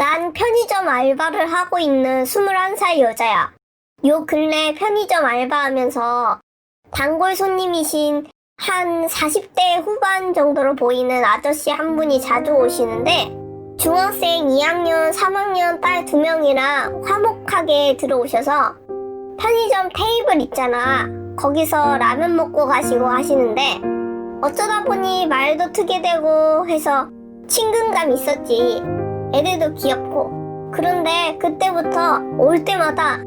난 편의점 알바를 하고 있는 21살 여자야. 요 근래 편의점 알바하면서 단골 손님이신 한 40대 후반 정도로 보이는 아저씨 한 분이 자주 오시는데 중학생 2학년, 3학년 딸 두 명이랑 화목하게 들어오셔서 편의점 테이블 있잖아. 거기서 라면 먹고 가시고 하시는데 어쩌다 보니 말도 트게 되고 해서 친근감 있었지. 애들도 귀엽고. 그런데 그때부터 올 때마다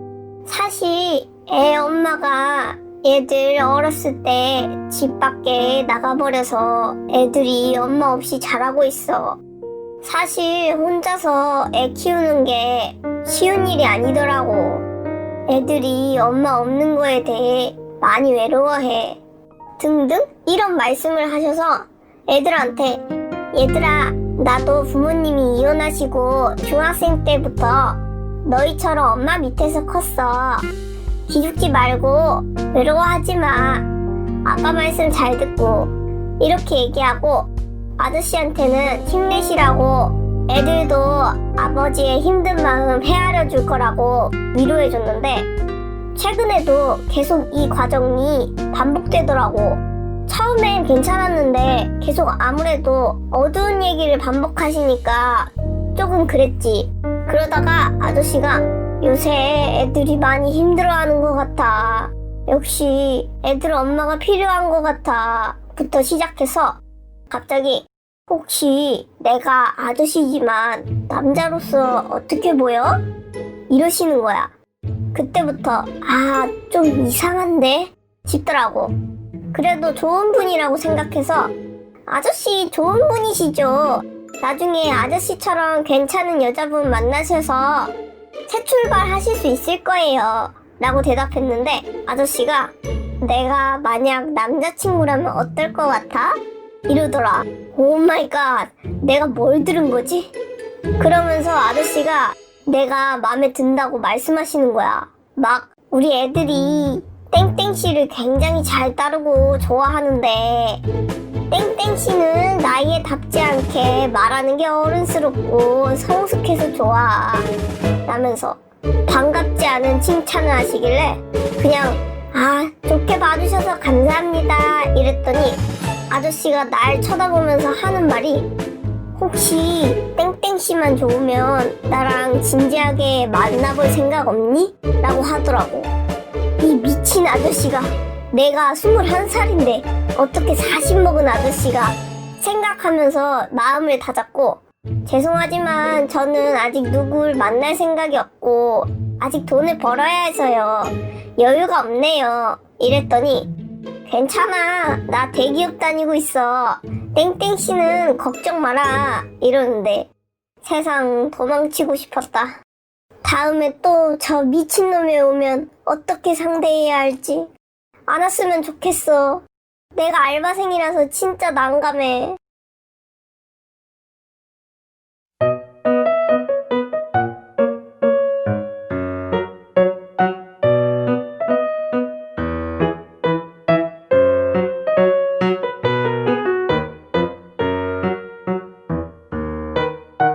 사실 애 엄마가 애들 어렸을 때 집 밖에 나가버려서 애들이 엄마 없이 자라고 있어. 사실 혼자서 애 키우는 게 쉬운 일이 아니더라고. 애들이 엄마 없는 거에 대해 많이 외로워해. 등등 이런 말씀을 하셔서 애들한테 얘들아 나도 부모님이 이혼하시고 중학생 때부터 너희처럼 엄마 밑에서 컸어. 기죽지 말고 외로워하지 마. 아빠 말씀 잘 듣고 이렇게 얘기하고 아저씨한테는 힘내시라고 애들도 아버지의 힘든 마음 헤아려 줄 거라고 위로해 줬는데 최근에도 계속 이 과정이 반복되더라고. 처음엔 괜찮았는데 계속 아무래도 어두운 얘기를 반복하시니까 조금 그랬지. 그러다가 아저씨가 요새 애들이 많이 힘들어하는 것 같아. 역시 애들 엄마가 필요한 것 같아. 부터 시작해서 갑자기 혹시 내가 아저씨지만 남자로서 어떻게 보여? 이러시는 거야. 그때부터 아, 좀 이상한데? 싶더라고. 그래도 좋은 분이라고 생각해서 아저씨 좋은 분이시죠. 나중에 아저씨처럼 괜찮은 여자분 만나셔서 새 출발하실 수 있을 거예요. 라고 대답했는데 아저씨가 내가 만약 남자친구라면 어떨 것 같아? 이러더라. 오 마이 갓. 내가 뭘 들은 거지? 그러면서 아저씨가 내가 마음에 든다고 말씀하시는 거야. 막 우리 애들이 땡땡 씨를 굉장히 잘 따르고 좋아하는데 땡땡 씨는 나이에 답지 않게 말하는 게 어른스럽고 성숙해서 좋아. 라면서 반갑지 않은 칭찬을 하시길래 그냥 아 좋게 봐주셔서 감사합니다 이랬더니 아저씨가 날 쳐다보면서 하는 말이 혹시 땡땡 씨만 좋으면 나랑 진지하게 만나볼 생각 없니? 라고 하더라고. 이 미친 아저씨가 내가 21살인데 어떻게 40 먹은 아저씨가 생각하면서 마음을 다잡고 죄송하지만 저는 아직 누굴 만날 생각이 없고 아직 돈을 벌어야 해서요. 여유가 없네요. 이랬더니 괜찮아. 나 대기업 다니고 있어. 땡땡 씨는 걱정 마라. 이러는데 세상 도망치고 싶었다. 다음에 또 저 미친놈이 오면 어떻게 상대해야 할지 안 왔으면 좋겠어. 내가 알바생이라서 진짜 난감해.